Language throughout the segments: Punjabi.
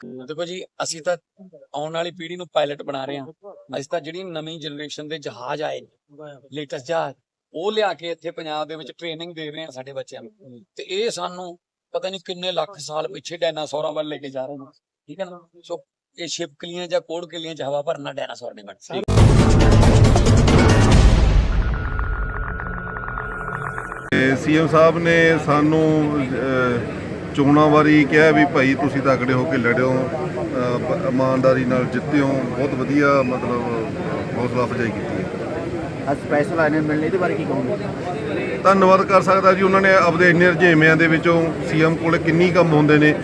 ਦੇਖੋ ਜੀ ਅਸੀਂ ਤਾਂ ਆਉਣ ਵਾਲੀ ਪੀੜ੍ਹੀ ਨੂੰ ਪਾਇਲਟ ਬਣਾ ਰਹੇ ਹਾਂ। ਅਸੀਂ ਤਾਂ ਜਿਹੜੀ ਨਵੀਂ ਜਨਰੇਸ਼ਨ ਦੇ ਜਹਾਜ਼ ਆਏ ਨੇ ਲੇਟੈਸਟ ਜਹਾਜ਼ ਉਹ ਲਿਆ ਕੇ ਇੱਥੇ ਪੰਜਾਬ ਦੇ ਵਿੱਚ ਟ੍ਰੇਨਿੰਗ ਦੇ ਰਹੇ ਹਾਂ ਸਾਡੇ ਬੱਚਿਆਂ ਨੂੰ। ਤੇ ਇਹ ਸਾਨੂੰ ਪਤਾ ਨਹੀਂ ਕਿੰਨੇ ਲੱਖ ਸਾਲ ਪਿੱਛੇ ਡਾਇਨਾਸੌਰਾਂ ਵੱਲ ਲੈ ਕੇ ਜਾ ਰਹੇ ਨੇ ਠੀਕ ਹੈ ਨਾ? ਸੋ ਇਹ ਛਿਪਕਲੀਆਂ ਜਾਂ ਕੋੜਕਲੀਆਂ ਚ ਹਵਾ ਭਰਨਾ ਡਾਇਨਾਸੌਰ ਨਹੀਂ ਬਣ ਸਕਦੇ ਸੀਐਮ ਸਾਹਿਬ ਨੇ ਸਾਨੂੰ ਚੋਣਾਂ ਵਾਰੀ ਕਿਹਾ ਵੀ ਭਾਈ ਤੁਸੀਂ ਤਕੜੇ ਹੋ ਕੇ ਲੜਿਓ ਇਮਾਨਦਾਰੀ ਨਾਲ ਜਿੱਤਿਓ ਬਹੁਤ ਵਧੀਆ ਮਤਲਬ ਹੌਸਲਾ ਅਫਜ਼ਾਈ ਕੀਤੀ ਹੈ। ਅੱਜ ਸਪੈਸ਼ਲ ਆਏ ਨੇ ਮਿਲਣੇ ਦੇ ਬਾਰੇ ਕੀ ਕਹੋਗੇ? ਧੰਨਵਾਦ ਕਰ ਸਕਦਾ ਜੀ ਉਹਨਾਂ ਨੇ ਆਪਦੇ ਇੰਨੇ ਰੁਝੇਵਿਆਂ ਦੇ ਵਿੱਚੋਂ ਸੀਐਮ ਕੋਲ ਕਿੰਨੀ ਕੰਮ ਹੁੰਦੇ ਨੇ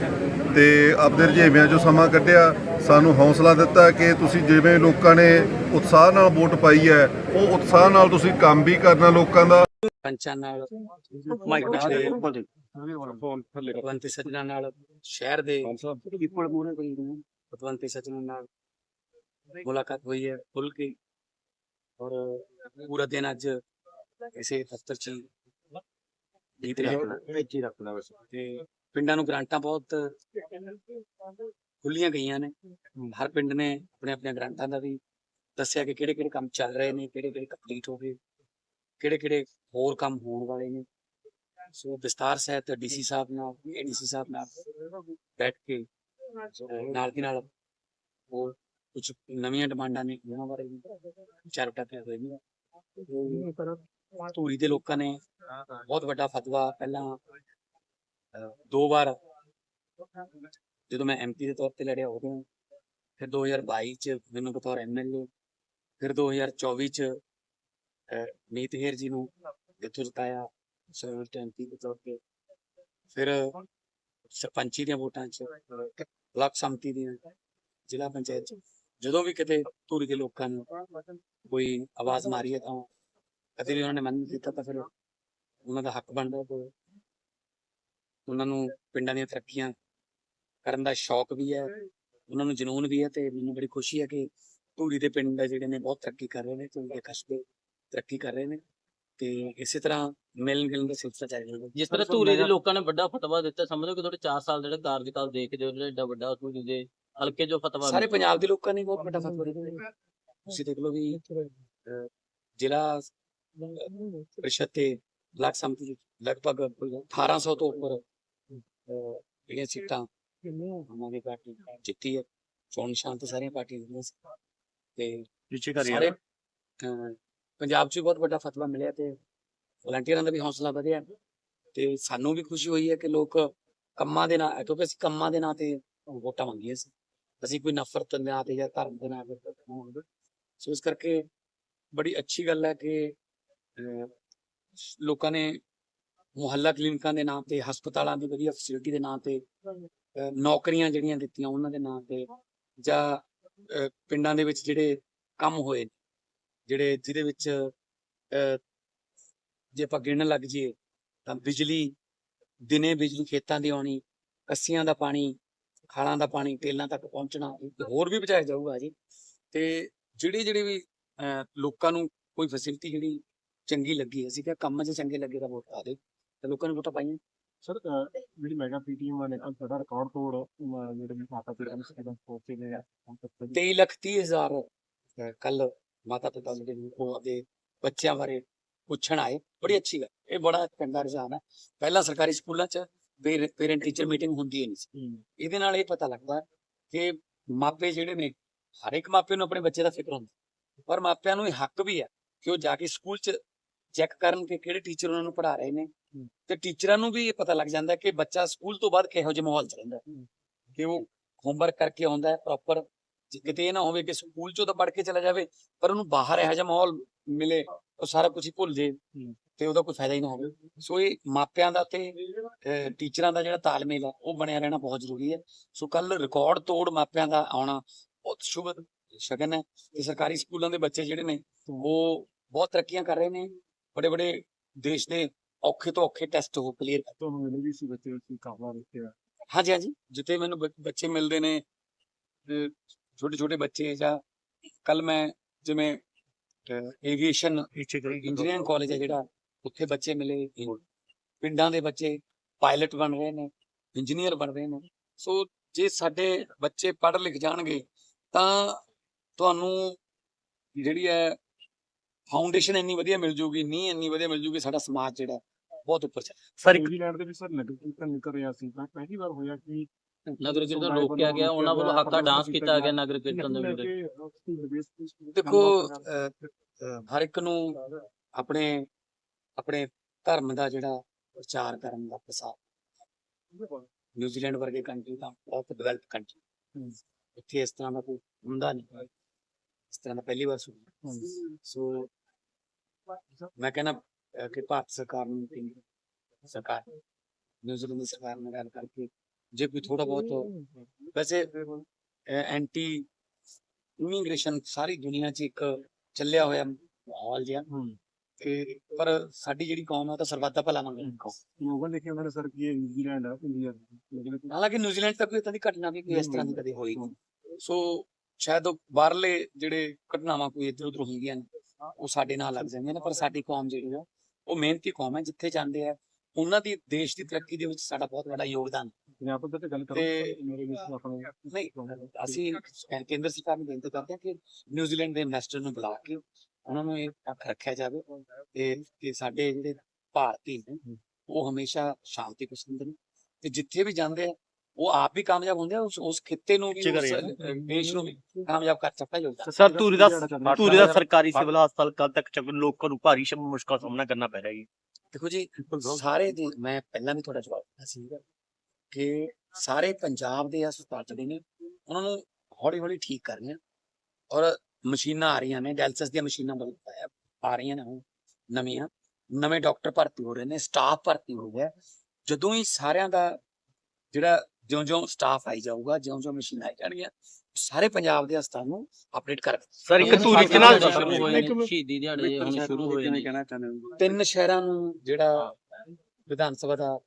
ਤੇ ਆਪਦੇ ਰੁਝੇਵਿਆਂ 'ਚੋਂ ਸਮਾਂ ਕੱਢਿਆ ਸਾਨੂੰ ਹੌਸਲਾ ਦਿੱਤਾ ਕਿ ਤੁਸੀਂ ਜਿਵੇਂ ਲੋਕਾਂ ਨੇ ਉਤਸ਼ਾਹ ਨਾਲ ਵੋਟ ਪਾਈ ਹੈ ਉਹ ਉਤਸ਼ਾਹ ਨਾਲ ਤੁਸੀਂ ਕੰਮ ਵੀ ਕਰਨਾ ਲੋਕਾਂ ਦਾ। ਪੰਚਾਂ ਨਾਲ। ਮਾਈਕ ਭਗਵੰਤੀ ਸੱਜਣਾ ਨਾਲ ਸ਼ਹਿਰ ਦੇ ਭਗਵੰਤੀ ਸੱਜਣਾ ਨਾਲ ਮੁਲਾਕਾਤ ਹੋਈ ਹੈ ਖੁੱਲ ਕੇ। ਔਰ ਪੂਰਾ ਦਿਨ ਅੱਜ ਇਸੇ ਦਫ਼ਤਰ ਚ ਬੀਤ ਰਿਹਾ। ਵਿੱਚ ਹੀ ਰੱਖਣਾ ਬਸ। ਤੇ ਪਿੰਡਾਂ ਨੂੰ ਗ੍ਰਾਂਟਾਂ ਬਹੁਤ ਖੁੱਲੀਆਂ ਗਈਆਂ ਨੇ। ਹਰ ਪਿੰਡ ਨੇ ਆਪਣੇ ਆਪਣੇ ਗ੍ਰਾਂਟਾਂ ਦਾ ਵੀ ਦੱਸਿਆ ਕਿ ਕਿਹੜੇ ਕਿਹੜੇ ਕੰਮ ਚੱਲ ਰਹੇ ਨੇ ਕਿਹੜੇ ਕਿਹੜੇ ਕੰਪਲੀਟ ਹੋ ਗਏ ਕਿਹੜੇ ਕਿਹੜੇ ਹੋਰ ਕੰਮ ਹੋਣ ਵਾਲੇ ਨੇ। ਸੋ ਵਿਸਤਾਰ ਸਹਿਤ ਡੀਸੀ ਸਾਹਿਬ ਨਾਲ, ਏਡੀਸੀ ਸਾਹਿਬ ਨਾਲ ਬੈਠ ਕੇ ਨਾਲ ਦੀ ਨਾਲ ਹੋਰ ਕੁਝ ਨਵੀਆਂ ਡਿਮਾਂਡਾਂ ਨੇ ਉਹਨਾਂ ਬਾਰੇ ਵੀ ਵਿਚਾਰ ਟਾਕੇ ਹੋਏ ਧੂਰੀ ਦੇ ਲੋਕਾਂ ਨੇ ਬਹੁਤ ਵੱਡਾ ਫਤਵਾ ਪਹਿਲਾਂ ਦੋ ਵਾਰ ਜਦੋਂ ਮੈਂ ਐਮਪੀ ਦੇ ਤੌਰ ਤੇ ਲੜਿਆ ਉਦੋਂ, ਫਿਰ 2022 ਚ ਮੈਨੂੰ ਬਤੌਰ ਐਮਐਲਏ ਫਿਰ 2024 ਚ ਮੀਤ ਹੇਰ ਜੀ ਨੂੰ ਇੱਥੋਂ ਜਿਤਾਇਆ। ਸਰਵਿਸ ਐਮਪੀ ਦੇ ਤੌਰ ਫਿਰ ਸਰਪੰਚੀ ਦੀਆਂ ਵੋਟਾਂ ਚ, ਬਲਾਕ ਸੰਮਤੀ ਦੀਆਂ, ਜ਼ਿਲ੍ਹਾ ਪੰਚਾਇਤ ਚ। ਜਦੋਂ ਵੀ ਕਿਤੇ ਧੂਰੀ ਦੇ ਲੋਕਾਂ ਨੂੰ ਕੋਈ ਆਵਾਜ਼ ਮਾਰੀ ਹੈ ਤਾਂ ਕਦੇ ਵੀ ਉਹਨਾਂ ਨੇ ਮੰਨ ਨਹੀਂ ਤਾਂ ਫਿਰ ਉਹਨਾਂ ਦਾ ਹੱਕ ਬਣਦਾ ਕਿ ਉਹਨਾਂ ਨੂੰ ਪਿੰਡਾਂ ਦੀਆਂ ਤਰੱਕੀਆਂ ਕਰਨ ਦਾ ਸ਼ੌਕ ਵੀ ਹੈ, ਉਹਨਾਂ ਨੂੰ ਜਨੂਨ ਵੀ ਹੈ ਤੇ ਮੈਨੂੰ ਬੜੀ ਖੁਸ਼ੀ ਹੈ ਕਿ ਧੂਰੀ ਦੇ ਪਿੰਡ ਜਿਹੜੇ ਨੇ ਬਹੁਤ ਤਰੱਕੀ ਕਰ ਰਹੇ ਨੇ, ਧੂਰੀ ਦੇ ਕਸਬੇ ਤਰੱਕੀ ਕਰ ਰਹੇ ਨੇ ਤੇ ਇਸੇ ਤਰ੍ਹਾਂ ਮਿਲਣ ਗਿਲਣ ਦਾ ਸਿਲਸਿਲਾ ਜਾਰੀ ਰਹੇਗਾ ਜਿਸ ਤਰ੍ਹਾਂ ਧੂਰੀ ਦੇ ਲੋਕਾਂ ਨੇ ਵੱਡਾ ਫਤਵਾ ਦਿੱਤਾ ਸਮਝੋ ਕਿ ਤੁਹਾਡੇ 4 ਸਾਲ ਜਿਹੜੇ ਕਾਰਜਕਾਲ ਦੇਖਦੇ ਹੋ ਜਿਹੜਾ ਏਡਾ ਵੱਡਾ ਧੂਰੀ ਦੇ ਹਲਕੇ ਜੋ ਫਤਵਾ ਸਾਰੇ ਪੰਜਾਬ ਦੇ ਲੋਕਾਂ ਨੇ ਬਹੁਤ ਵੱਡਾ ਫਤਵਾ ਦਿੱਤਾ। ਤੁਸੀਂ ਦੇਖ ਲਓ ਵੀ ਜ਼ਿਲ੍ਹਾ ਪ੍ਰੀਸ਼ਦ ਤੇ ਬਲਾਕ ਸੰਮਤੀ ਲਗਭਗ 1800 ਤੋਂ ਉੱਪਰ ਜਿਹੜੀਆਂ ਸੀਟਾਂ ਆਮ ਆਦਮੀ ਪਾਰਟੀ ਜਿੱਤੀ ਹੈ। ਚੋਣ ਨਿਸ਼ਾਨ ਤੇ ਸਾਰੀਆਂ ਪਾਰਟੀਆਂ ਦੀਆਂ ਸੀ। ਤੇ ਸਾਰੇ ਪੰਜਾਬ 'ਚ ਬਹੁਤ ਵੱਡਾ ਫਤਵਾ ਮਿਲਿਆ ਤੇ ਵਲੰਟੀਅਰਾਂ ਦਾ ਵੀ ਹੌਸਲਾ ਵਧਿਆ ਤੇ ਸਾਨੂੰ ਵੀ ਖੁਸ਼ੀ ਹੋਈ ਹੈ ਕਿ ਲੋਕ ਕੰਮਾਂ ਦੇ ਨਾਲ ਕਿਉਂਕਿ ਅਸੀਂ ਕੰਮਾਂ ਦੇ ਨਾਂ ਤੇ ਵੋਟਾਂ ਮੰਗੀਆਂ ਸੀ। ਅਸੀਂ ਕੋਈ ਨਫ਼ਰਤ ਦੇ ਨਾਂ ਤੇ ਜਾਂ ਧਰਮ ਦੇ ਨਾਂ ਤੇ ਵੋਟਾਂ ਸੋ। ਇਸ ਕਰਕੇ ਬੜੀ ਅੱਛੀ ਗੱਲ ਹੈ ਕਿ ਲੋਕਾਂ ਨੇ ਮੁਹੱਲਾ ਕਲੀਨਿਕਾਂ ਦੇ ਨਾਂ ਤੇ ਹਸਪਤਾਲਾਂ ਦੀ ਵਧੀਆ ਫੈਸਿਲਿਟੀ ਦੇ ਨਾਂ ਤੇ ਨੌਕਰੀਆਂ ਜਿਹੜੀਆਂ ਦਿੱਤੀਆਂ ਉਹਨਾਂ ਦੇ ਨਾਂ ਤੇ ਜਾਂ ਪਿੰਡਾਂ ਦੇ ਵਿੱਚ ਜਿਹੜੇ ਕੰਮ ਹੋਏ ਨੇ, ਜਿਹੜੇ ਜਿਹਦੇ ਵਿੱਚ ਜੇ ਆਪਾਂ ਗਿਣਨ ਲੱਗ ਜਾਈਏ ਤਾਂ ਬਿਜਲੀ ਦਿਨੇ ਬਿਜਲੀ ਖੇਤਾਂ ਦੀ ਆਉਣੀ ਕੱਸੀਆਂ ਦਾ ਪਾਣੀ ਖਾਲਾਂ ਦਾ ਪਾਣੀ ਟੇਲਾਂ ਤੱਕ ਪਹੁੰਚਣਾ ਹੋਰ ਵੀ ਬਚਾਇਆ ਜਾਊਗਾ ਜੀ। ਤੇ ਜਿਹੜੀ ਜਿਹੜੀ ਵੀ ਲੋਕਾਂ ਨੂੰ ਕੋਈ ਫੈਸਿਲਿਟੀ ਜਿਹੜੀ ਚੰਗੀ ਲੱਗੀ ਅਸੀਂ ਕਿਹਾ ਕੰਮ 'ਚ ਚੰਗੇ ਲੱਗੇ ਤਾਂ ਵੋਟ ਪਾ ਦੇ ਤੇ ਲੋਕਾਂ ਨੇ ਵੋਟਾਂ ਪਾਈਆਂ। ਸਰ ਜਿਹੜੀ ਮੈਗਾ ਪੀਟੀਐਮ ਨੇ ਅੱਜ ਸਾਡਾ ਰਿਕਾਰਡ ਤੋੜ ਜਿਹੜੇ ਵੀ ਮਾਤਾ ਪਿਤਾ ਨੂੰ ਸਿੱਧਾ ਪਹੁੰਚੇ ਦੇ। 23 ਲੱਖ 30 ਹਜ਼ਾਰ ਕੱਲ ਮਾਤਾ ਪਿਤਾ ਜਿਹੜੇ ਨੇ ਉਹ ਆਪਦੇ ਬੱਚਿਆਂ ਬਾਰੇ ਪੁੱਛਣ ਆਏ। ਬੜੀ ਅੱਛੀ ਗੱਲ। ਇਹ ਬੜਾ ਚੰਗਾ ਰੁਝਾਨ ਹੈ। ਪਹਿਲਾਂ ਸਰਕਾਰੀ ਸਕੂਲਾਂ 'ਚ ਪੇਰੈਂਟ ਟੀਚਰ ਮੀਟਿੰਗ ਹੁੰਦੀ ਹੀ ਨਹੀਂ ਸੀ। ਇਹਦੇ ਨਾਲ ਇਹ ਪਤਾ ਲੱਗਦਾ ਕਿ ਮਾਪੇ ਜਿਹੜੇ ਨੇ ਹਰ ਇੱਕ ਮਾਪੇ ਨੂੰ ਆਪਣੇ ਬੱਚੇ ਦਾ ਫਿਕਰ ਹੁੰਦਾ। ਪਰ ਮਾਪਿਆਂ ਨੂੰ ਇਹ ਹੱਕ ਵੀ ਹੈ ਕਿ ਉਹ ਜਾ ਕੇ ਸਕੂਲ 'ਚ ਚੈੱਕ ਕਰਨ ਕਿ ਕਿਹੜੇ ਟੀਚਰ ਉਹਨਾਂ ਨੂੰ ਪੜ੍ਹਾ ਰਹੇ ਨੇ। ਤੇ ਟੀਚਰਾਂ ਨੂੰ ਵੀ ਇਹ ਪਤਾ ਲੱਗ ਜਾਂਦਾ ਕਿ ਬੱਚਾ ਸਕੂਲ ਤੋਂ ਬਾਅਦ ਕਿਹੋ ਜਿਹੇ ਮਾਹੌਲ 'ਚ ਰਹਿੰਦਾ। ਕਿ ਉਹ ਹੋਮਵਰਕ ਕਰਕੇ ਆਉਂਦਾ ਹੈ ਪ੍ਰੋਪਰ। ਕਿਤੇ ਇਹ ਨਾ ਹੋਵੇ ਕਿ ਸਕੂਲ 'ਚੋਂ ਤਾਂ ਪੜ੍ਹ ਕੇ ਚਲਾ ਜਾਵੇ ਪਰ ਉਹਨੂੰ ਬਾਹਰ ਇਹੋ ਜਿਹਾ ਮਾਹੌਲ ਮਿਲੇ। ਉਹ ਸਾਰਾ ਕੁਝ ਹੀ ਭੁੱਲ ਜੇ ਤੇ ਉਹਦਾ ਕੋਈ ਫਾਇਦਾ ਹੀ ਨਾ ਹੋਵੇ। ਸੋ ਇਹ ਮਾਪਿਆਂ ਦਾ ਤੇ ਟੀਚਰਾਂ ਦਾ ਜਿਹੜਾ ਤਾਲਮੇਲ ਹੈ ਉਹ ਬਣਿਆ ਰਹਿਣਾ ਬਹੁਤ ਜ਼ਰੂਰੀ ਹੈ। ਸੋ ਕੱਲ ਰਿਕਾਰਡ ਤੋੜ ਮਾਪਿਆਂ ਦਾ ਆਉਣਾ ਬਹੁਤ ਸ਼ੁਭ ਸ਼ਗਨ ਹੈ ਤੇ ਸਰਕਾਰੀ ਸਕੂਲਾਂ ਦੇ ਬੱਚੇ ਜਿਹੜੇ ਨੇ ਉਹ ਬਹੁਤ ਤਰੱਕੀਆਂ ਕਰ ਰਹੇ ਨੇ। ਬੜੇ ਬੜੇ ਦੇਸ਼ ਦੇ ਔਖੇ ਤੋਂ ਔਖੇ ਟੈਸਟ ਉਹ ਕਲੀਅਰ ਤੁਹਾਨੂੰ ਮਿਲੇ ਵੀ ਸੀ ਬੱਚੇ ਵਿੱਚ ਕਾਬਲਾ ਦਿੱਤੇ ਆ ਹਾਂਜੀ ਹਾਂਜੀ। ਜਿੱਥੇ ਮੈਨੂੰ ਬੱਚੇ ਮਿਲਦੇ ਨੇ ਛੋਟੇ ਛੋਟੇ ਬੱਚੇ ਜਾਂ ਕੱਲ ਮੈਂ ਜਿਵੇਂ ਏਵੀਏਸ਼ਨ ਇੰਜੀਨੀਅਰਿੰਗ ਕਾਲਜ ਹੈ ਜਿਹੜਾ। ਉੱਥੇ ਬੱਚੇ ਮਿਲੇ। ਪਿੰਡਾਂ ਦੇ ਬੱਚੇ ਪਾਇਲਟ ਬਣ ਰਹੇ ਨੇ ਇੰਜੀਨੀਅਰ ਬਣ ਰਹੇ ਨੇ। ਸੋ ਜੇ ਸਾਡੇ ਬੱਚੇ ਪੜ੍ਹ ਲਿਖ ਜਾਣਗੇ ਤਾਂ ਤੁਹਾਨੂੰ ਜਿਹੜੀ ਹੈ ਫਾਊਂਡੇਸ਼ਨ ਇੰਨੀ ਵਧੀਆ ਮਿਲ ਜੂਗੀ ਨਹੀਂ ਇੰਨੀ ਵਧੀਆ ਮਿਲ ਜੂਗੀ ਸਾਡਾ ਸਮਾਜ ਜਿਹੜਾ ਬਹੁਤ ਉੱਪਰ ਚੱਲ ਸਰ ਨਿਊਜ਼ੀਲੈਂਡ ਦੇ ਵਿੱਚ ਸਰ ਨਗਰ ਕੀਰਤਨ ਨਿਕਲ ਰਿਹਾ ਸੀ। ਤਾਂ ਪਹਿਲੀ ਵਾਰ ਹੋਇਆ ਕਿ ਨਗਰ ਕੀਰਤਨ ਰੋਕਿਆ ਗਿਆ ਉਹਨਾਂ ਵੱਲੋਂ ਹੱਕਾ ਡਾਂਸ ਕੀਤਾ ਗਿਆ ਨਗਰ ਕੀਰਤਨ ਦੇ ਵਿੱਚ। ਦੇਖੋ ਹਰ ਇੱਕ ਨੂੰ ਆਪਣੇ ਆਪਣੇ ਧਰਮ ਦਾ ਜਿਹੜਾ ਪ੍ਰਚਾਰ ਕਰਨ ਦਾ ਪ੍ਰਸਾਰ ਨਿਊਜ਼ੀਲੈਂਡ ਵਰਗੇ ਕੰਟਰੀ ਦਾ ਬਹੁਤ ਡਿਵੈਲਪ ਕੰਟਰੀ ਇੱਥੇ ਇਸ ਤਰ੍ਹਾਂ ਦਾ ਕੋਈ ਹੁੰਦਾ ਨਹੀਂ। ਇਸ ਤਰ੍ਹਾਂ ਦਾ ਪਹਿਲੀ ਵਾਰ ਸੁਣਿਆ। ਸੋ ਮੈਂ ਕਹਿੰਦਾ ਕਿ ਭਾਰਤ ਸਰਕਾਰ ਨੂੰ ਸਰਕਾਰ ਨਿਊਜ਼ੀਲੈਂਡ ਸਰਕਾਰ ਨਾਲ ਗੱਲ ਕਰਕੇ ਜੇ ਕੋਈ ਥੋੜਾ ਬਹੁਤ ਵੈਸੇ ਐਂਟੀ ਇਮੀਗ੍ਰੇਸ਼ਨ ਸਾਰੀ ਦੁਨੀਆ 'ਚ ਇੱਕ ਚੱਲਿਆ ਹੋਇਆ ਮਾਹੌਲ ਜਿਹਾ। ਤੇ ਪਰ ਸਾਡੀ ਜਿਹੜੀ ਕੌਮ ਹੈ ਉਹ ਤਾਂ ਸਰਬੱਤ ਦਾ ਭਲਾ ਮੰਗਣ ਕੌਮ ਲੋਕਾਂ ਨੇ ਦੇਖਿਆ ਉਹਨਾਂ ਨੇ ਸਰ ਕਿ ਇਹ ਨਿਊਜ਼ੀਲੈਂਡ ਆ ਇੰਡੀਆ ਹਾਲਾਂਕਿ ਨਿਊਜ਼ੀਲੈਂਡ ਤੱਕ ਕੋਈ ਇਦਾਂ ਦੀ ਘਟਨਾ ਵੀ ਕੋਈ ਇਸ ਤਰ੍ਹਾਂ ਦੀ ਕਦੇ ਹੋਈ ਨਹੀਂ। ਸੋ ਸ਼ਾਇਦ ਉਹ ਬਾਹਰਲੇ ਜਿਹੜੇ ਘਟਨਾਵਾਂ ਕੋਈ ਇੱਧਰ ਉੱਧਰ ਹੁੰਦੀਆਂ ਨੇ ਉਹ ਸਾਡੇ ਨਾਲ ਲੱਗ ਜਾਂਦੀਆਂ ਨੇ ਪਰ ਸਾਡੀ ਕੌਮ ਜਿਹੜੀ ਆ ਉਹ ਮਿਹਨਤੀ ਕੌਮ ਹੈ ਜਿੱਥੇ ਜਾਂਦੇ ਆ ਉਹਨਾਂ ਦੀ ਦੇਸ਼ ਦੀ ਤਰੱਕੀ ਦੇ ਵਿੱਚ ਸਾਡਾ ਬਹੁਤ ਵੱਡਾ ਯੋਗਦਾਨ ਹੈ। ਪੰਜਾਬ ਦੇ ਤੇ ਗੱਲ ਕਰੋ ਤੇ- ਮੇਰੇ ਵਿੱਚ ਆਪਣੇ ਨਹੀਂ ਅਸੀਂ ਕੇਂਦਰ ਸਰਕਾਰ ਨੂੰ ਬੇਨਤੀ ਕਰਦੇ ਹਾਂ ਕਿ ਨਿਊਜ਼ੀਲੈਂਡ ਦੇ ਇਨਵੈਸਟਰ ਨੂੰ ਬੁਲਾ ਕੇ ਉਹਨਾਂ ਨੂੰ ਇਹ ਤੱਕ ਰੱਖਿਆ ਜਾਵੇ ਤੇ ਕਿ ਸਾਡੇ ਜਿਹੜੇ ਭਾਰਤੀ ਨੇ ਉਹ ਹਮੇਸ਼ਾ ਸ਼ਾਂਤੀ ਪਸੰਦ ਨੇ ਤੇ ਜਿੱਥੇ ਵੀ ਜਾਂਦੇ ਆ ਉਹ ਆਪ ਵੀ ਕਾਮਯਾਬ ਹੁੰਦੇ ਆ ਉਸ ਉਸ ਖਿੱਤੇ ਨੂੰ ਵੀ ਚ ਕਰੇ ਉਸ ਅ, ਦੇਸ਼ ਨੂੰ ਵੀ ਕਾਮਯਾਬ ਕਰ ਸਕਦਾ ਯੋਗਦਾਨ। ਸਰ ਧੂਰੀ ਦਾ ਦਿਹਾੜਾ ਧੂਰੀ ਦਾ ਸਰਕਾਰੀ ਸਿਵਲ ਹਸਪਤਾਲ ਕੱਲ ਤੱਕ ਚੱਕਣ ਲੋਕਾਂ ਨੂੰ ਭਾਰੀ ਸ਼ਮ ਮੁਸ਼ਕਲ ਦਾ ਸਾਹਮਣਾ ਕਰਨਾ ਪੈ ਰਿਹਾ ਹੈ ਦੇਖੋ ਜੀ ਸਾਰੇ ਦੇ ਮੈਂ ਪਹਿਲਾਂ ਵੀ ਤੁਹਾਡਾ ਜਵਾਬ ਦਿੱਤਾ ਸੀ ਕਿ ਸਾਰੇ ਪੰਜਾਬ ਦੇ ਹਸਪਤਾਲ ਜਿਹੜੇ ਨੇ ਉਹਨਾਂ ਨੂੰ ਹੌਲੀ ਹੌਲੀ ਠੀਕ ਕਰ ਰਹੇ ਆ ਔਰ ਮਸ਼ੀਨਾਂ ਆ ਰਹੀਆਂ ਨੇ ਡਾਇਲਸਿਸ ਦੀਆਂ ਮਸ਼ੀਨਾਂ ਬਹੁਤ ਆ- ਆ ਰਹੀਆਂ ਨੇ ਨਵੀਆਂ ਨਵੇਂ ਡਾਕਟਰ ਭਰਤੀ ਹੋ ਰਹੇ ਨੇ ਸਟਾਫ ਭਰਤੀ ਹੋ ਗਿਆ। ਜਦੋਂ ਹੀ ਸਾਰਿਆਂ ਦਾ ਜਿਹੜਾ ਜਿਉਂ-ਜਿਉਂ ਸਟਾਫ ਆਈ ਜਾਊਗਾ ਜਿਉਂ-ਜਿਉਂ ਮਸ਼ੀਨਾਂ ਆਈ ਜਾਣਗੀਆਂ ਸਾਰੇ ਪੰਜਾਬ ਦੇ ਹਸਪਤਾਲ ਨੂੰ ਅਪਡੇਟ ਕਰ ਸਰ ਇੱਕ ਧੂਰੀ ਚ ਨਾ ਸ਼ੁਰੂ ਹੋਏ ਨੇ ਸ਼ਹੀਦੀ ਦਿਹਾੜੇ ਹੁਣ ਸ਼ੁਰੂ ਹੋਏ ਨੇ। ਤਿੰਨ ਸ਼ਹਿਰਾਂ ਨੂੰ ਜਿਹੜਾ ਵਿਧਾਨ ਸਭਾ ਦਾ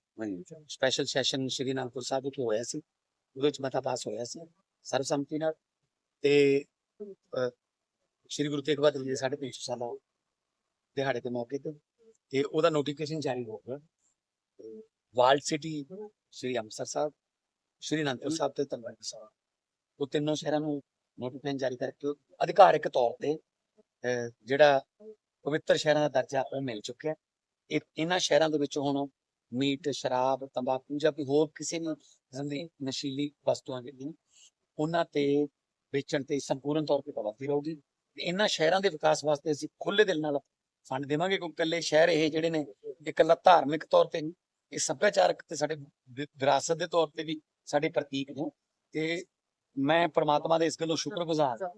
ਸਪੈਸ਼ਲ ਸੈਸ਼ਨ ਸ਼੍ਰੀ ਅਨੰਦਪੁਰ ਸਾਹਿਬ ਵਿੱਚ ਹੋਇਆ ਸੀ ਉਹਦੇ ਵਿੱਚ ਮਤਾ ਪਾਸ ਹੋਇਆ ਸੀ ਸਰਬਸੰਮਤੀ ਨਾਲ। ਤੇ ਸ਼੍ਰੀ ਗੁਰੂ ਤੇਗ ਬਹਾਦਰ ਜੀ ਦੇ ਸਾਢੇ ਤਿੰਨ ਸੌ ਸਾਲਾ ਦਿਹਾੜੇ ਦੇ ਮੌਕੇ ਤੇ ਤੇ ਉਹਦਾ ਨੋਟੀਫਿਕੇਸ਼ਨ ਜਾਰੀ ਹੋ ਗਿਆ ਵਾਲਡ ਸਿਟੀ ਸ਼੍ਰੀ ਅੰਮ੍ਰਿਤਸਰ ਸਾਹਿਬ ਸ਼੍ਰੀ ਅਨੰਦਪੁਰ ਸਾਹਿਬ ਤੇ ਤਲਵੰਡੀ ਸਾਹਿਬ ਉਹ ਤਿੰਨੋਂ ਸ਼ਹਿਰਾਂ ਨੂੰ ਨੋਟੀਫਿਕੇਸ਼ਨ ਜਾਰੀ ਕਰਕੇ ਅਧਿਕਾਰਕ ਤੌਰ ਤੇ ਜਿਹੜਾ ਪਵਿੱਤਰ ਸ਼ਹਿਰਾਂ ਦਾ ਦਰਜਾ ਉਹ ਮਿਲ ਚੁੱਕਿਆ। ਇਹ ਇਹਨਾਂ ਸ਼ਹਿਰਾਂ ਦੇ ਵਿੱਚ ਹੁਣ ਮੀਟ ਸ਼ਰਾਬ ਤੰਬਾਕੂ ਜਾਂ ਕੋਈ ਹੋਰ ਕਿਸੇ ਵੀ ਦੀ ਨਸ਼ੀਲੀ ਵਸਤੂਆਂ ਜਿਹੜੀਆਂ ਉਹਨਾਂ ਤੇ ਵੇਚਣ ਤੇ ਸੰਪੂਰਨ ਤੌਰ ਤੇ ਪਾਬੰਦੀ ਰਹੂਗੀ। ਇਹਨਾਂ ਸ਼ਹਿਰਾਂ ਦੇ ਵਿਕਾਸ ਵਾਸਤੇ ਅਸੀਂ ਖੁੱਲੇ ਦਿਲ ਨਾਲ ਫੰਡ ਦੇਵਾਂਗੇ ਕਿਉਂਕਿ ਇਕੱਲੇ ਸ਼ਹਿਰ ਇਹ ਜਿਹੜੇ ਨੇ ਇਕੱਲਾ ਧਾਰਮਿਕ ਤੌਰ ਤੇ ਨਹੀਂ ਇਹ ਸੱਭਿਆਚਾਰਕ ਤੇ ਸਾਡੇ ਵਿਰਾਸਤ ਦੇ ਤੌਰ ਤੇ ਵੀ ਸਾਡੇ ਪ੍ਰਤੀਕ ਨੇ ਤੇ ਮੈਂ ਪ੍ਰਮਾਤਮਾ ਦੇ ਇਸ ਗੱਲੋਂ ਸ਼ੁਕਰਗੁਜ਼ਾਰ ਹਾਂ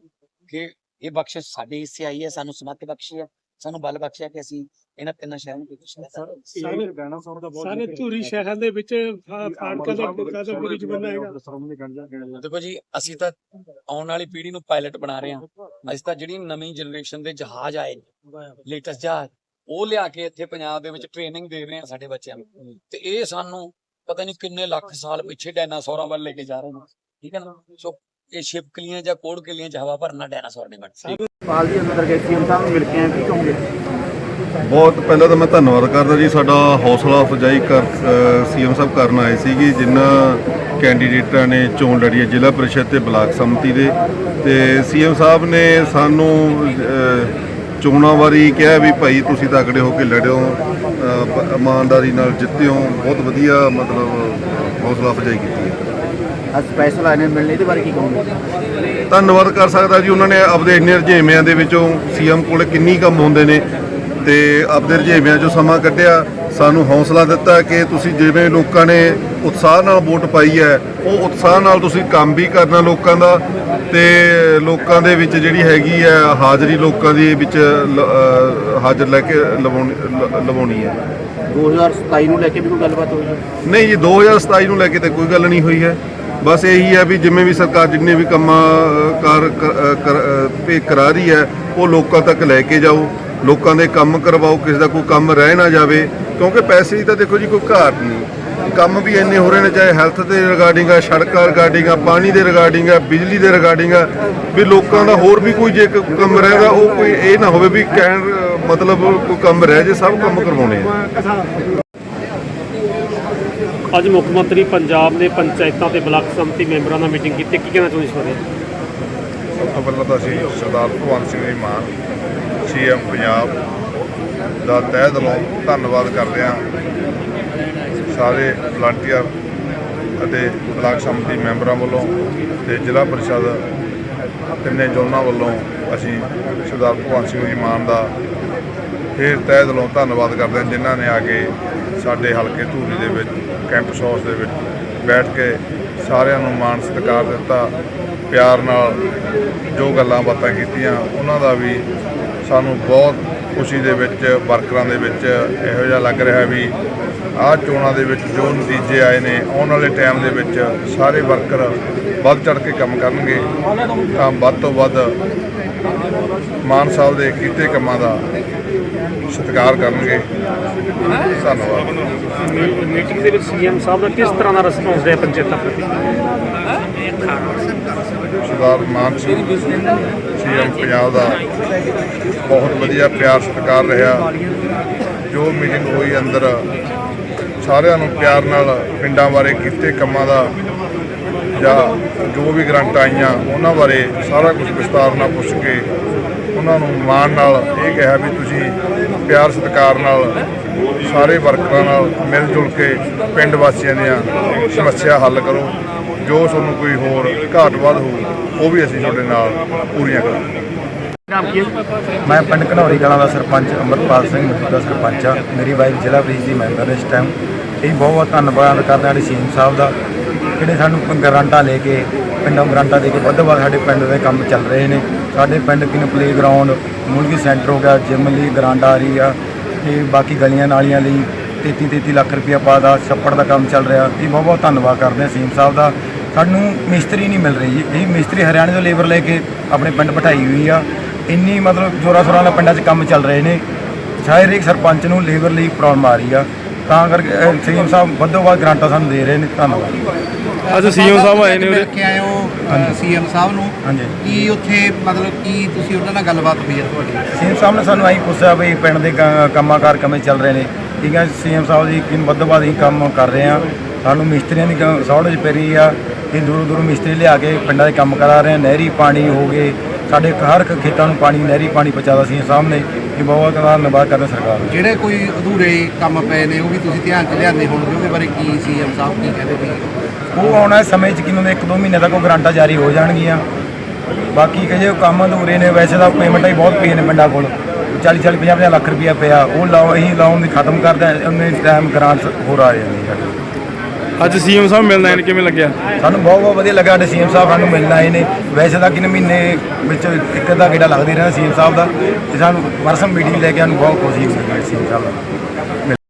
ਕਿ ਇਹ ਬਖਸ਼ਿਸ਼ ਸਾਡੇ ਹਿੱਸੇ ਆਈ ਹੈ ਸਾਨੂੰ ਸਮੱਤ ਬਖਸ਼ੀ ਹੈ ਸਾਨੂੰ ਬਲ ਬਖਸ਼ਿਆ ਕਿ ਅਸੀਂ ਇਹਨਾਂ ਤਿੰਨਾਂ ਸ਼ਹਿਰਾਂ ਨੂੰ ਕੁਝ ਸਰ ਦਾ ਬਹੁਤ ਧੂਰੀ ਸ਼ਹਿਰਾਂ ਦੇ ਵਿੱਚ ਫਾ- ਕਿ ਫਾਟਕਾਂ ਦਾ ਆਮ ਬੁੱਕਾ ਦਾ ਬ੍ਰਿਜ ਬਣਨਾ ਹੈਗਾ ਸਰੋਮਣੀ ਗੰਜਾ ਗਿਆ? ਦੇਖੋ ਜੀ ਅਸੀਂ ਤਾਂ ਆਉਣ ਵਾਲੀ ਪੀੜ੍ਹੀ ਨੂੰ ਪਾਇਲਟ ਬਣਾ ਰਹੇ ਹਾਂ। ਅਸੀਂ ਤਾਂ ਜਿਹੜੀ ਨਵੀਂ ਜਨਰੇਸ਼ਨ ਦੇ ਜਹਾਜ਼ ਆਏ ਨੇ ਲੇਟੈਸਟ ਜਹਾਜ਼ ਉਹ ਲਿਆ ਕੇ ਇੱਥੇ ਪੰਜਾਬ ਦੇ ਵਿੱਚ ਟ੍ਰੇਨਿੰਗ ਦੇ ਰਹੇ ਹਾਂ ਸਾਡੇ ਬੱਚਿਆਂ ਨੂੰ। ਤੇ ਇਹ ਸਾਨੂੰ ਪਤਾ ਨਹੀਂ ਕਿੰਨੇ ਲੱਖ ਸਾਲ ਪਿੱਛੇ ਡਾਇਨਾਸੌਰਾਂ ਵੱਲ ਲੈ ਕੇ ਜਾ ਰਹੇ ਨੇ ਠੀਕ ਹੈ ਨਾ? ਸੋ ਇਹ ਛਿਪਕਲੀਆਂ ਜਾਂ ਕੋੜਕਲੀਆਂ ਚ ਹਵਾ ਭਰਨਾ ਡਾਇਨਾਸੌਰ ਨਹੀਂ ਬਣ ਸਕਦੇ ਪਾਲ ਜੀ ਅੰਦਰ ਗਏ ਸੀਐਮ ਸਾਹਿਬ ਮਿਲ ਕੇ ਆਏ ਕੀ ਕਹੋਗੇ? ਬਹੁਤ ਪਹਿਲਾਂ ਤਾਂ ਮੈਂ ਧੰਨਵਾਦ ਕਰਦਾ ਜੀ ਸਾਡਾ ਹੌਸਲਾ ਅਫਜ਼ਾਈ ਕਰ ਸੀਐਮ ਸਾਹਿਬ ਕਰਨ ਆਏ ਸੀਗੇ ਜਿਨ੍ਹਾਂ ਕੈਂਡੀਡੇਟਾਂ ਨੇ ਚੋਣ ਲੜੀ ਹੈ ਜ਼ਿਲ੍ਹਾ ਪਰਿਸ਼ਦ ਤੇ ਬਲਾਕ ਸੰਮਤੀ ਦੇ ਤੇ ਸੀਐਮ ਸਾਹਿਬ ਨੇ ਸਾਨੂੰ ਚੋਣਾਂ ਵਾਰੀ ਕਿਹਾ ਵੀ ਭਾਈ ਤੁਸੀਂ ਤਕੜੇ ਹੋ ਕੇ ਲੜਿਓ ਇਮਾਨਦਾਰੀ ਨਾਲ ਜਿੱਤਿਓ ਬਹੁਤ ਵਧੀਆ ਮਤਲਬ ਹੌਸਲਾ ਅਫਜ਼ਾਈ ਕੀਤੀ ਹੈ। ਅੱਜ ਸਪੈਸ਼ਲ ਆਏ ਨੇ ਮਿਲਣੇ ਇਹਦੇ ਬਾਰੇ ਕੀ ਕਹੋਗੇ? ਧੰਨਵਾਦ ਕਰ ਸਕਦਾ ਜੀ ਉਹਨਾਂ ਨੇ ਆਪਦੇ ਇੰਨੇ ਰੁਝੇਵਿਆਂ ਦੇ ਵਿੱਚੋਂ ਸੀਐਮ ਕੋਲ ਕਿੰਨੀ ਕੰਮ ਹੁੰਦੇ ਨੇ ਤੇ ਆਪਦੇ ਰੁਝੇਵਿਆਂ 'ਚੋਂ ਸਮਾਂ ਕੱਢਿਆ ਸਾਨੂੰ ਹੌਸਲਾ ਦਿੱਤਾ ਕਿ ਤੁਸੀਂ ਜਿਵੇਂ ਲੋਕਾਂ ਨੇ ਉਤਸ਼ਾਹ ਨਾਲ ਵੋਟ ਪਾਈ ਹੈ ਉਹ ਉਤਸ਼ਾਹ ਨਾਲ ਤੁਸੀਂ ਕੰਮ ਵੀ ਕਰਨਾ ਲੋਕਾਂ ਦਾ ਤੇ ਲੋਕਾਂ ਦੇ ਵਿੱਚ ਜਿਹੜੀ ਹੈਗੀ ਹੈ ਹਾਜ਼ਰੀ ਲੋਕਾਂ ਦੀ ਵਿੱਚ ਹਾਜ਼ਰ ਲੈ ਕੇ ਲਵਾਉਣੀ ਹੈ। 2027 ਨੂੰ ਲੈ ਕੇ ਵੀ ਕੋਈ ਗੱਲਬਾਤ ਹੋਈ? ਹੈ ਨਹੀਂ ਜੀ 2027 ਨੂੰ ਲੈ ਕੇ ਤਾਂ ਕੋਈ ਗੱਲ ਨਹੀਂ ਹੋਈ ਹੈ। ਬਸ ਇਹੀ ਹੈ ਵੀ ਜਿਵੇਂ ਵੀ ਸਰਕਾਰ ਜਿੰਨੇ ਵੀ ਕੰਮਾਂ ਕਾਰ ਤੇ ਕਰਾ ਰਹੀ ਹੈ ਉਹ ਲੋਕਾਂ ਤੱਕ ਲੈ ਕੇ ਜਾਓ। ਲੋਕਾਂ ਦੇ ਕੰਮ ਕਰਵਾਓ ਕਿਸੇ ਦਾ ਕੋਈ ਕੰਮ ਰਹਿ ਨਾ ਜਾਵੇ। ਕਿਉਂਕਿ ਪੈਸੇ ਦੀ ਤਾਂ ਦੇਖੋ ਜੀ ਕੋਈ ਘਾਟ ਨਹੀਂ। ਕੰਮ ਵੀ ਇੰਨੇ ਹੋ ਰਹੇ ਨੇ ਚਾਹੇ ਹੈਲਥ ਦੇ ਰਿਗਾਰਡਿੰਗ ਆ ਸੜਕਾਂ ਰਿਗਾਰਡਿੰਗ ਆ ਪਾਣੀ ਦੇ ਰਿਗਾਰਡਿੰਗ ਆ ਬਿਜਲੀ ਦੇ ਰਿਗਾਰਡਿੰਗ ਆ ਵੀ ਲੋਕਾਂ ਦਾ ਹੋਰ ਵੀ ਕੋਈ ਜੇ ਕੰਮ ਰਹਿਦਾ ਉਹ ਕੋਈ ਇਹ ਨਾ ਹੋਵੇ ਵੀ ਕਹਿਣ ਮਤਲਬ ਕੋਈ ਕੰਮ ਰਹਿ ਜੇ ਸਭ ਕੰਮ ਕਰਵਾਉਣੇ ਆ। ਅੱਜ ਮੁੱਖ ਮੰਤਰੀ ਪੰਜਾਬ ਨੇ ਪੰਚਾਇਤਾਂ ਤੇ ਬਲਾਕ ਸੰਮਤੀ ਮੈਂਬਰਾਂ ਨਾਲ ਮੀਟਿੰਗ ਕੀਤੀ ਕੀ ਕਹਿਣਾ ਚਾਹੁੰਦੇ ਬਾਰੇ? ਸਭ ਤੋਂ ਪਹਿਲਾਂ ਤਾਂ ਅਸੀਂ ਸਰਦਾਰ ਭਗਵੰਤ ਸਿੰਘ ਜੀ ਮਾਨ ਸੀਐਮ ਪੰਜਾਬ ਦਾ ਤਹਿ ਦਿਲੋਂ ਧੰਨਵਾਦ ਕਰਦੇ ਹਾਂ। ਸਾਰੇ ਵਲੰਟੀਅਰ ਅਤੇ ਬਲਾਕ ਸੰਮਤੀ ਮੈਂਬਰਾਂ ਵੱਲੋਂ ਤੇ ਜ਼ਿਲ੍ਹਾ ਪਰਿਸ਼ਦ ਤਿੰਨੇ ਜ਼ੋਨਾਂ ਵੱਲੋਂ ਅਸੀਂ ਸਰਦਾਰ ਭਗਵੰਤ ਸਿੰਘ ਜੀ ਮਾਨ ਦਾ ਫਿਰ ਤਹਿ ਦਿਲੋਂ ਧੰਨਵਾਦ ਕਰਦੇ ਹਾਂ, ਜਿਨ੍ਹਾਂ ਨੇ ਆ ਕੇ ਸਾਡੇ ਹਲਕੇ ਧੂਰੀ ਦੇ ਵਿੱਚ ਕੈਂਪਸ ਹਾਊਸ ਦੇ ਵਿੱਚ ਬੈਠ ਕੇ ਸਾਰਿਆਂ ਨੂੰ ਮਾਣ ਸਤਿਕਾਰ ਦਿੱਤਾ, ਪਿਆਰ ਨਾਲ ਜੋ ਗੱਲਾਂ ਬਾਤਾਂ ਕੀਤੀਆਂ, ਉਹਨਾਂ ਦਾ ਵੀ ਸਾਨੂੰ ਬਹੁਤ ਖੁਸ਼ੀ ਦੇ ਵਿੱਚ, ਵਰਕਰਾਂ ਦੇ ਵਿੱਚ ਇਹੋ ਜਿਹਾ ਲੱਗ ਰਿਹਾ ਵੀ ਆਹ ਚੋਣਾਂ ਦੇ ਵਿੱਚ ਜੋ ਨਤੀਜੇ ਆਏ ਨੇ ਆਉਣ ਵਾਲੇ ਟਾਈਮ ਦੇ ਵਿੱਚ ਸਾਰੇ ਵਰਕਰ ਵੱਧ ਚੜ ਕੇ ਕੰਮ ਕਰਨਗੇ। ਤਾਂ ਵੱਧ ਤੋਂ ਵੱਧ ਮਾਨ ਸਾਹਿਬ ਦੇ ਕੀਤੇ ਕੰਮਾਂ ਦਾ ਸਤਿਕਾਰ ਕਰਨਗੇ। ਧੰਨਵਾਦ। ਮੀਟਿੰਗ ਦੇ ਵਿੱਚ ਸੀਐਮ ਸਾਹਿਬ ਦਾ ਕਿਸ ਤਰ੍ਹਾਂ ਦਾ ਰਿਸਪੌਂਸ ਰਿਹਾ ਪੰਚਾਇਤਾਂ ਪ੍ਰਤੀ ਸਰਦਾਰ ਮਾਨ ਸਿੰਘ ਸੀਐਮ ਪੰਜਾਬ ਦਾ ਬਹੁਤ ਵਧੀਆ ਪਿਆਰ ਸਤਿਕਾਰ ਰਿਹਾ। ਜੋ ਮੀਟਿੰਗ ਹੋਈ ਅੰਦਰ ਸਾਰਿਆਂ ਨੂੰ ਪਿਆਰ ਨਾਲ ਪਿੰਡਾਂ ਬਾਰੇ ਕੀਤੇ ਕੰਮਾਂ ਦਾ ਜਾਂ ਜੋ ਵੀ ਗਰੰਟ ਆਈਆਂ ਉਹਨਾਂ ਬਾਰੇ ਸਾਰਾ ਕੁਝ ਵਿਸਤਾਰ ਨਾਲ ਪੁੱਛ ਕੇ ਉਹਨਾਂ ਨੂੰ ਮਾਣ ਨਾਲ ਇਹ ਕਿਹਾ ਵੀ ਤੁਸੀਂ ਪਿਆਰ ਸਤਿਕਾਰ ਨਾਲ ਸਾਰੇ ਵਰਕਰਾਂ ਨਾਲ ਮਿਲ ਜੁਲ ਕੇ ਪਿੰਡ ਵਾਸੀਆਂ ਦੀਆਂ ਸਮੱਸਿਆ ਹੱਲ ਕਰੋ। ਜੋ ਤੁਹਾਨੂੰ ਕੋਈ ਹੋਰ ਘਾਟ ਵਾਧ ਹੋ ਉਹ ਵੀ ਅਸੀਂ ਤੁਹਾਡੇ ਨਾਲ ਪੂਰੀਆਂ ਕਰਾਂਗੇ। ਮੈਂ ਪਿੰਡ ਘਨੌਰੀ ਕਲਾਂ ਦਾ ਸਰਪੰਚ ਅਮਰਪਾਲ ਸਿੰਘ ਮੌਜੂਦਾ ਸਰਪੰਚ ਆ। ਮੇਰੀ ਵਾਈਫ ਜ਼ਿਲ੍ਹਾ ਪ੍ਰੀਸ਼ਦ ਦੀ ਮੈਂਬਰ ਇਸ ਟਾਈਮ ਇਹ ਬਹੁਤ ਬਹੁਤ ਧੰਨਵਾਦ ਕਰਦੇ ਹਾਂ ਸਾਡੇ ਸੀਐਮ ਸਾਹਿਬ ਦਾ, ਜਿਹੜੇ ਸਾਨੂੰ ਗਰਾਂਟਾਂ ਲੈ ਕੇ, ਪਿੰਡੋਂ ਗਰਾਂਟਾਂ ਦੇ ਕੇ ਵੱਧ ਤੋਂ ਵੱਧ ਸਾਡੇ ਪਿੰਡ ਦੇ ਕੰਮ ਚੱਲ ਰਹੇ ਨੇ। ਸਾਡੇ ਪਿੰਡ ਕਿਨ ਪਲੇ ਗਰਾਊਂਡ ਮੁਲਗੀ ਸੈਂਟਰ ਹੋ ਗਿਆ ਜਿਮ ਲਈ ਗਰਾਂਡ ਆ ਰਹੀ ਆ, ਤੇ ਬਾਕੀ ਗਲੀਆਂ ਨਾਲੀਆਂ ਲਈ 33 33 ਲੱਖ ਰੁਪਇਆ ਪਾਦਾ ਛੱਪੜ ਦਾ ਕੰਮ ਚੱਲ ਰਿਹਾ। ਇਹ ਬਹੁਤ ਬਹੁਤ ਧੰਨਵਾਦ ਕਰਦੇ ਹਾਂ ਸੀਐਮ ਸਾਹਿਬ ਦਾ। ਸਾਨੂੰ ਮਿਸਤਰੀ ਨਹੀਂ ਮਿਲ ਰਹੀ ਜੀ। ਇਹ ਮਿਸਤਰੀ ਹਰਿਆਣੇ ਤੋਂ ਲੇਬਰ ਲੈ ਕੇ ਆਪਣੇ ਪਿੰਡ ਬਿਠਾਈ ਹੋਈ ਆ। ਇੰਨੀ ਮਤਲਬ ਜੋਰਾਂ ਸ਼ੋਰਾਂ ਨਾਲ ਪਿੰਡਾਂ 'ਚ ਕੰਮ ਚੱਲ ਰਹੇ ਨੇ। ਸ਼ਾਇਦ ਇੱਕ ਸਰਪੰਚ ਨੂੰ ਲੇਬਰ ਲਈ ਪ੍ਰੋਬਲਮ ਆ ਰਹੀ ਆ। ਤਾਂ ਕਰਕੇ ਸੀਐਮ ਸਾਹਿਬ ਵੱਧੋ ਵੱਧ ਗਰਾਂਟਾਂ ਸਾਨੂੰ ਦੇ ਰਹੇ ਨੇ ਧੰਨਵਾਦ। ਅੱਜ ਸੀਐਮ ਸਾਹਿਬ ਆਏ ਨੇ ਉਰੇ। ਕੇ ਆਏ ਹੋ ਸੀਐਮ ਸਾਹਿਬ ਨੂੰ। ਹਾਂਜੀ। ਕੀ ਉੱਥੇ ਮਤਲਬ ਕੀ ਤੁਸੀਂ ਉਹਨਾਂ ਨਾਲ ਗੱਲਬਾਤ ਹੋਈ ਹੈ ਤੁਹਾਡੀ? ਸੀਐਮ ਸਾਹਿਬ ਨੇ ਸਾਨੂੰ ਆਹੀ ਪੁੱਛਿਆ ਵੀ ਪਿੰਡ ਦੇ ਕੰਮਾਂ ਕਾਰ ਕਿਵੇਂ ਚੱਲ ਰਹੇ ਨੇ। ਠੀਕ ਹੈ ਸੀਐਮ ਸਾਹਿਬ ਜੀ ਕਿਨ ਵੱਧ ਤੋਂ ਵੱਧ ਹੀ ਕੰਮ ਕਰ ਰਹੇ ਆ। ਸਾਨੂੰ ਮਿਸਤਰੀਆਂ ਦੀ ਸੌੜਜ ਪੈ ਰਹੀ ਆ। ਇਹ ਦੂਰੋਂ ਦੂਰੋਂ ਮਿਸਤਰੀ ਲਿਆ ਕੇ ਪਿੰਡਾਂ ਦੇ ਕੰਮ ਕਰਾ ਰਹੇ ਆ। ਨਹਿਰੀ ਪਾਣੀ ਹੋ ਗਏ। ਸਾਡੇ ਹਰ ਇੱਕ ਖੇਤਾਂ ਨੂੰ ਪਾਣੀ ਨਹਿਰੀ ਪਾਣੀ ਪਹੁੰਚਾਦਾ ਸੀਐਮ ਸਾਹਿਬ ਨੇ। ਇਹ ਬਹੁਤ ਧੰਨਵਾਦ ਕਰਦੇ ਸਰਕਾਰ ਦਾ ਜਿਹੜੇ ਕੋਈ ਅਧੂਰੇ ਕੰਮ ਪਏ ਨੇ ਉਹ ਵੀ ਤੁਸੀਂ ਧਿਆਨ ਚ ਲਿਆਂਦੇ ਹੋਣਗੇ ਉਹਦੇ ਬਾਰੇ ਕੀ ਸੀਐਮ ਸਾਹਿਬ ਕੀ ਕਹਿੰਦੇ ਵੀ ਉਹ ਆਉਣ ਸਮੇਂ 'ਚ ਕਿਨੂੰ ਇੱਕ ਦੋ ਮਹੀਨੇ ਤੱਕ ਉਹ ਗਰਾਂਟਾਂ ਜਾਰੀ ਹੋ ਜਾਣਗੀਆਂ। ਬਾਕੀ ਕਿ ਜੇ ਉਹ ਕੰਮ ਅਧੂਰੇ ਨੇ ਵੈਸੇ ਤਾਂ ਪੇਮੈਂਟਾਂ ਹੀ ਬਹੁਤ ਪਈਆਂ ਨੇ ਪਿੰਡਾਂ ਕੋਲ। 40 40 50 50 ਲੱਖ ਰੁਪਇਆ ਪਿਆ। ਉਹ ਲਾਓ ਅਸੀਂ ਲਾਉਣ ਦੀ ਖਤਮ ਕਰਦੇ ਉਹਨੇ ਟਾਈਮ ਗ੍ਰਾਂਟ ਹੋਰ ਆ ਜਾਂਦੀ ਸਾਡੇ ਅੱਜ ਸੀਐਮ ਸਾਹਿਬ ਮਿਲਣਾ ਆਏ ਕਿਵੇਂ ਲੱਗਿਆ? ਸਾਨੂੰ ਬਹੁਤ ਬਹੁਤ ਵਧੀਆ ਲੱਗਾ ਸਾਡੇ ਸੀਐਮ ਸਾਹਿਬ ਸਾਨੂੰ ਮਿਲਣ ਆਏ ਨੇ। ਵੈਸੇ ਤਾਂ ਕਿੰਨੇ ਮਹੀਨੇ ਵਿੱਚ ਇੱਕ ਅੱਧਾ ਗੇੜਾ ਲੱਗਦੇ ਰਹਿੰਦਾ ਸੀਐਮ ਸਾਹਿਬ ਦਾ। ਤੇ ਸਾਨੂੰ ਵਰਸਮ ਮੀਟਿੰਗ ਲੈ ਕੇ ਸਾਨੂੰ ਬਹੁਤ ਖੁਸ਼ੀ ਹੋਈ ਸੀਐਮ ਸਾਹਿਬ ਦਾ।